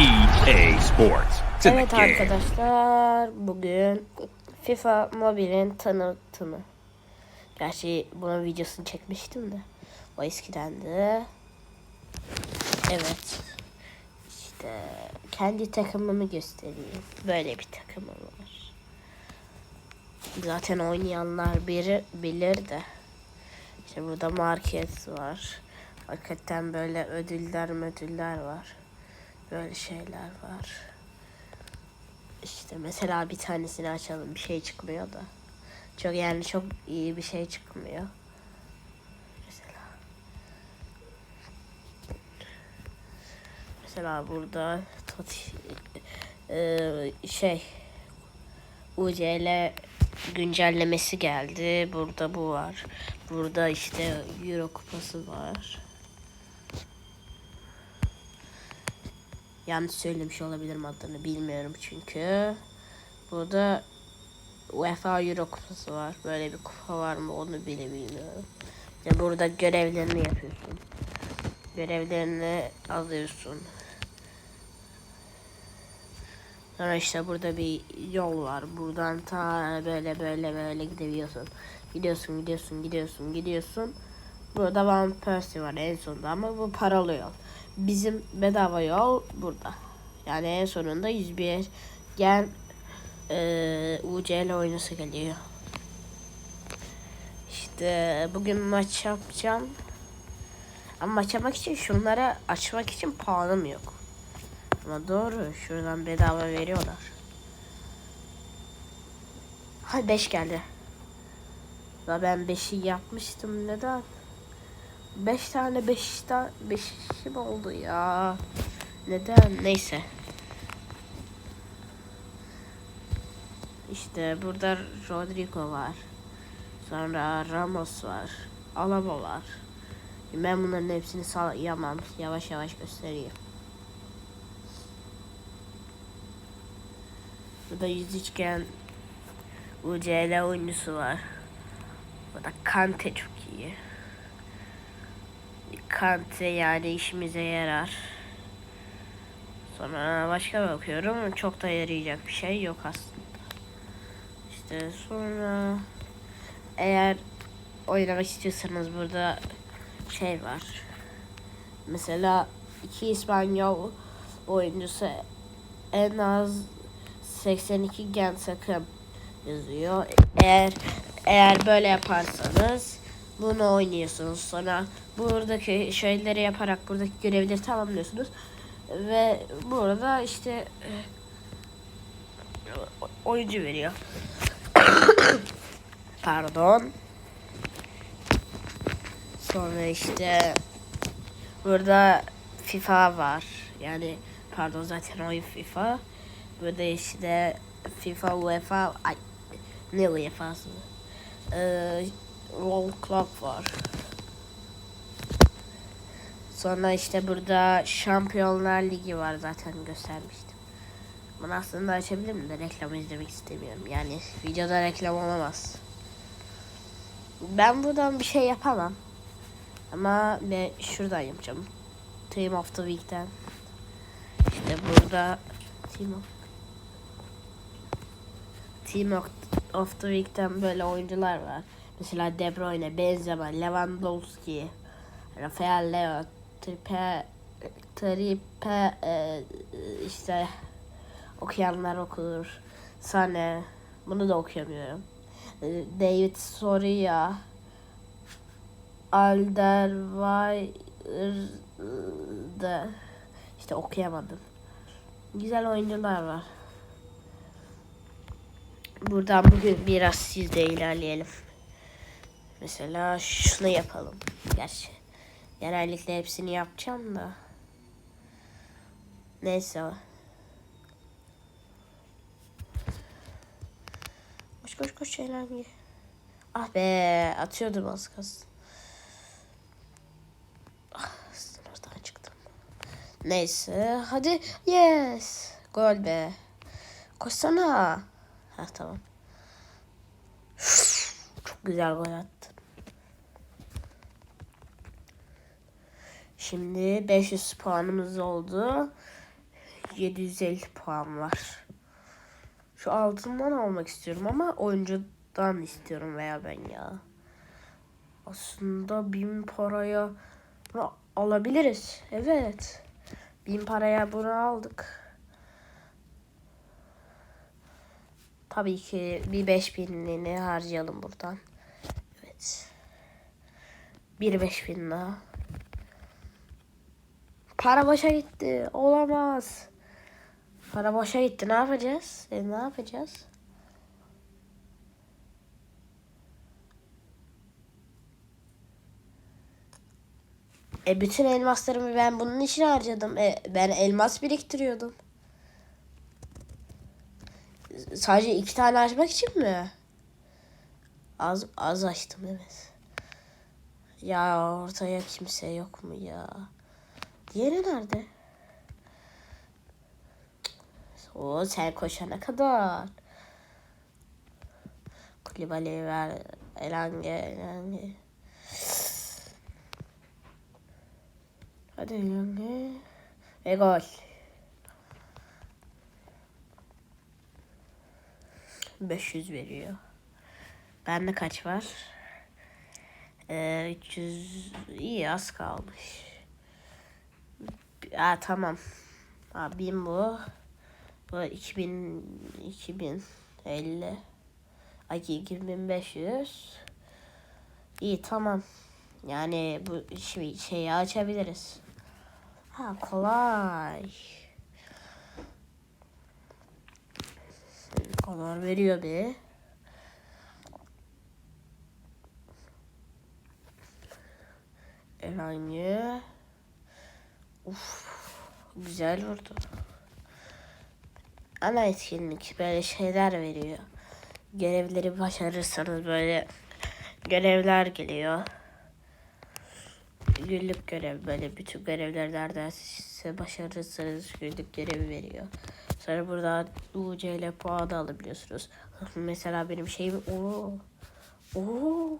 EA Sports. Evet arkadaşlar bugün FIFA Mobile'in tanıtımı. Gerçi bunun videosunu çekmiştim de. O eskidendi. Evet. İşte kendi takımımı göstereyim. Böyle bir takımım var. Zaten oynayanlar biri bilir de. İşte burada market var. Hakikaten böyle ödüller ödüller var. Böyle şeyler var. İşte mesela bir tanesini açalım bir şey çıkmıyor da. Çok yani çok iyi bir şey çıkmıyor. Mesela. Mesela burada tot eee, şey UCL güncellemesi geldi. Burada bu var. Burada işte Euro kupası var. Yanlış söylemiş olabilirim adını bilmiyorum çünkü. Burada UEFA Euro kupası var. Böyle bir kupa var mı onu bile bilmiyorum. İşte burada görevlerini yapıyorsun. Görevlerini alıyorsun. Sonra işte burada bir yol var. Buradan ta böyle böyle böyle gidebiliyorsun. Gidiyorsun gidiyorsun gidiyorsun gidiyorsun. Burada Van Persie var en sonunda ama bu paralı yol. Bizim bedava yol burada. Yani en sonunda 101 gen eee UCL oyuncusu geliyor. İşte bugün maç yapacağım. Ama maç yapmak için şunları açmak için puanım yok. Ama doğru şuradan bedava veriyorlar. Hay 5 geldi. La ben 5'i yapmıştım neden? 5 tane 5 tane 5'im oldu ya. Neden? Neyse. İşte burada Rodrigo var. Sonra Ramos var. Alaba var. Ben bunların hepsini sayamam. Yavaş yavaş göstereyim. Burada yüz üçgen UCL oyuncusu var. Burada Kante çok iyi. Kante yani işimize yarar. Sonra başka bakıyorum. Çok da yarayacak bir şey yok aslında. İşte sonra eğer oynamak istiyorsanız burada şey var. Mesela iki İspanyol oyuncusu en az 82 gen takım yazıyor. Eğer eğer böyle yaparsanız bunu oynuyorsunuz. Sonra buradaki şeyleri yaparak buradaki görevleri tamamlıyorsunuz. Ve burada işte e, oyuncu veriyor. Pardon. Sonra işte burada FIFA var. Yani pardon zaten oyun FIFA. Burada işte FIFA, UEFA, ay ne UEFA'sı? Ee, World Club var. Sonra işte burada Şampiyonlar Ligi var zaten göstermiştim. Bunu aslında açabilirim de reklam izlemek istemiyorum. Yani videoda reklam olamaz. Ben buradan bir şey yapamam. Ama ben şuradan yapacağım. Team of the Week'ten. İşte burada Team of Team of the Week'ten böyle oyuncular var. Mesela De Bruyne, Benzema, Lewandowski, Rafael Leo, Tripe, Tripe e, işte okuyanlar okur. Sane, bunu da okuyamıyorum. E, David Soria, Alderweireld işte okuyamadım. Güzel oyuncular var. Buradan bugün biraz sizde ilerleyelim. Mesela şunu yapalım. Gerçi genellikle hepsini yapacağım da. Neyse. Koş koş koş şeyler mi? Ah be atıyordum az kalsın. Ah, sınırdan çıktım. Neyse hadi yes. Gol be. Koşsana. Ha tamam. Çok güzel gol attın. Şimdi 500 puanımız oldu. 750 puan var. Şu altından almak istiyorum ama oyuncudan istiyorum veya ben ya. Aslında bin paraya bunu alabiliriz. Evet. Bin paraya bunu aldık. Tabii ki bir beş binliğini harcayalım buradan. Evet. Bir beş bin daha. Para boşa gitti. Olamaz. Para boşa gitti. Ne yapacağız? E, ne yapacağız? E bütün elmaslarımı ben bunun için harcadım. E, ben elmas biriktiriyordum. Sadece iki tane açmak için mi? Az az açtım evet. Ya ortaya kimse yok mu ya? Diğeri nerede? O sen koşana kadar. Kulübali ver. Elange, Elange. Hadi Elange. Ve gol. Beş yüz veriyor. Bende kaç var? Ee, 300 iyi az kalmış. Aa, tamam. 1000 bu. Bu 2000 2050. Ay 2500. İyi tamam. Yani bu şey, şeyi açabiliriz. Ha kolay. Kolay veriyor bir. Herhangi. Uf, güzel vurdu. Ana etkinlik böyle şeyler veriyor. Görevleri başarırsanız böyle görevler geliyor. Günlük görev böyle bütün görevler neredeyse başarırsanız günlük görevi veriyor. Sonra burada UC ile puanı alabiliyorsunuz. Mesela benim şeyim o. Oo.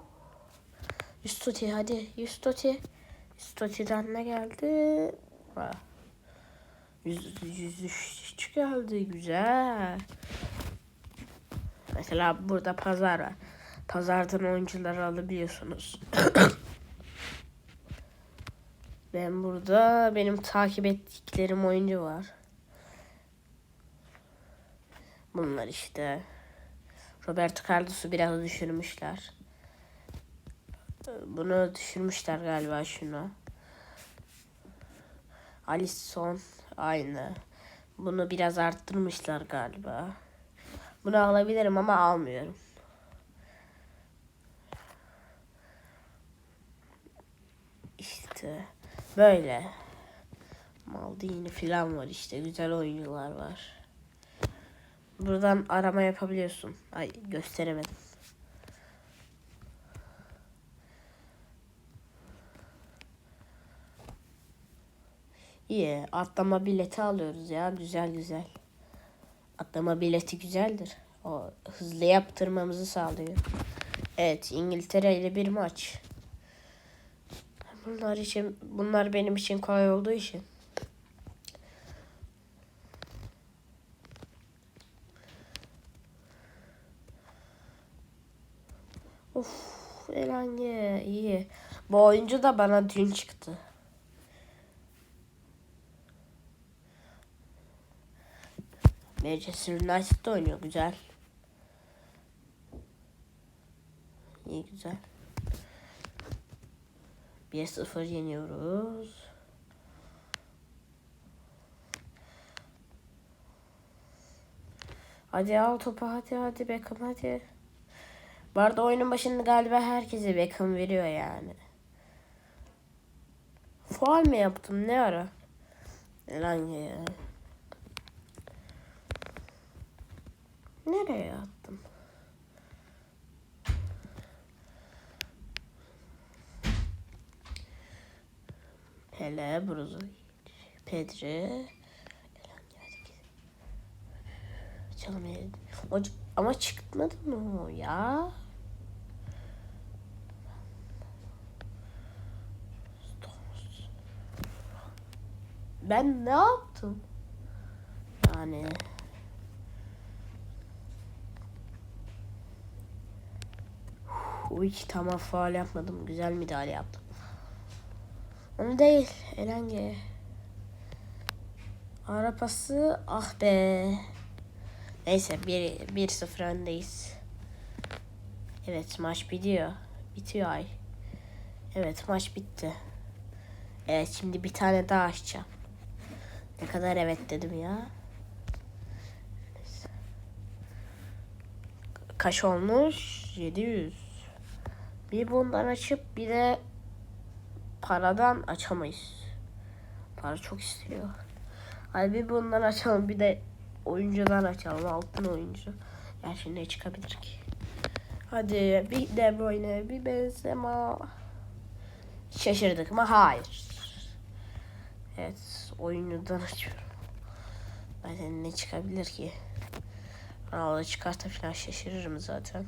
100 toti hadi 100 toti. 100 toti'den ne geldi? Ha. 100, 103 geldi güzel. Mesela burada pazar var. Pazardan oyuncuları alabiliyorsunuz. ben burada benim takip ettiklerim oyuncu var. Bunlar işte. Roberto Carlos'u biraz düşürmüşler. Bunu düşürmüşler galiba şunu. Alisson aynı. Bunu biraz arttırmışlar galiba. Bunu alabilirim ama almıyorum. İşte böyle. Maldini falan var işte. Güzel oyuncular var. Buradan arama yapabiliyorsun. Ay gösteremedim. İyi. Atlama bileti alıyoruz ya. Güzel güzel. Atlama bileti güzeldir. O hızlı yaptırmamızı sağlıyor. Evet. İngiltere ile bir maç. Bunlar için bunlar benim için kolay olduğu için. Of, Elange iyi. Bu oyuncu da bana dün çıktı. Manchester United'da oynuyor güzel. İyi güzel. 1-0 yeniyoruz. Hadi al topu hadi hadi Beckham hadi. Bu arada oyunun başında galiba herkese Beckham veriyor yani. Faal mi yaptım ne ara? Lan ya. Nereye attım? Pele, Brozovic, Pedri. O, ama çıkmadı mı ya? Ben ne yaptım? tane. Uy tamam faal yapmadım. Güzel müdahale yaptım. Onu değil. Elenge. Ara pası. Ah be. Neyse 1-0 öndeyiz. Evet maç bitiyor. Bitiyor ay. Evet maç bitti. Evet şimdi bir tane daha açacağım. Ne kadar evet dedim ya. Kaç olmuş? 700. Bir bundan açıp bir de paradan açamayız. Para çok istiyor. Hadi bir bundan açalım bir de oyuncudan açalım. Altın oyuncu. Gerçi ne çıkabilir ki? Hadi bir De Bruyne, bir Benzema. Şaşırdık mı? Hayır. Evet, oyuncudan açıyorum. Zaten ne çıkabilir ki? Ronaldo çıkarsa falan şaşırırım zaten.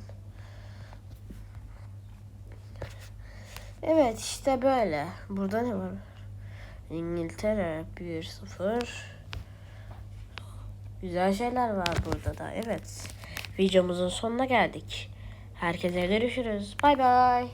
Evet işte böyle. Burada ne var? İngiltere 1-0. Güzel şeyler var burada da. Evet. Videomuzun sonuna geldik. Herkese görüşürüz. Bay bay.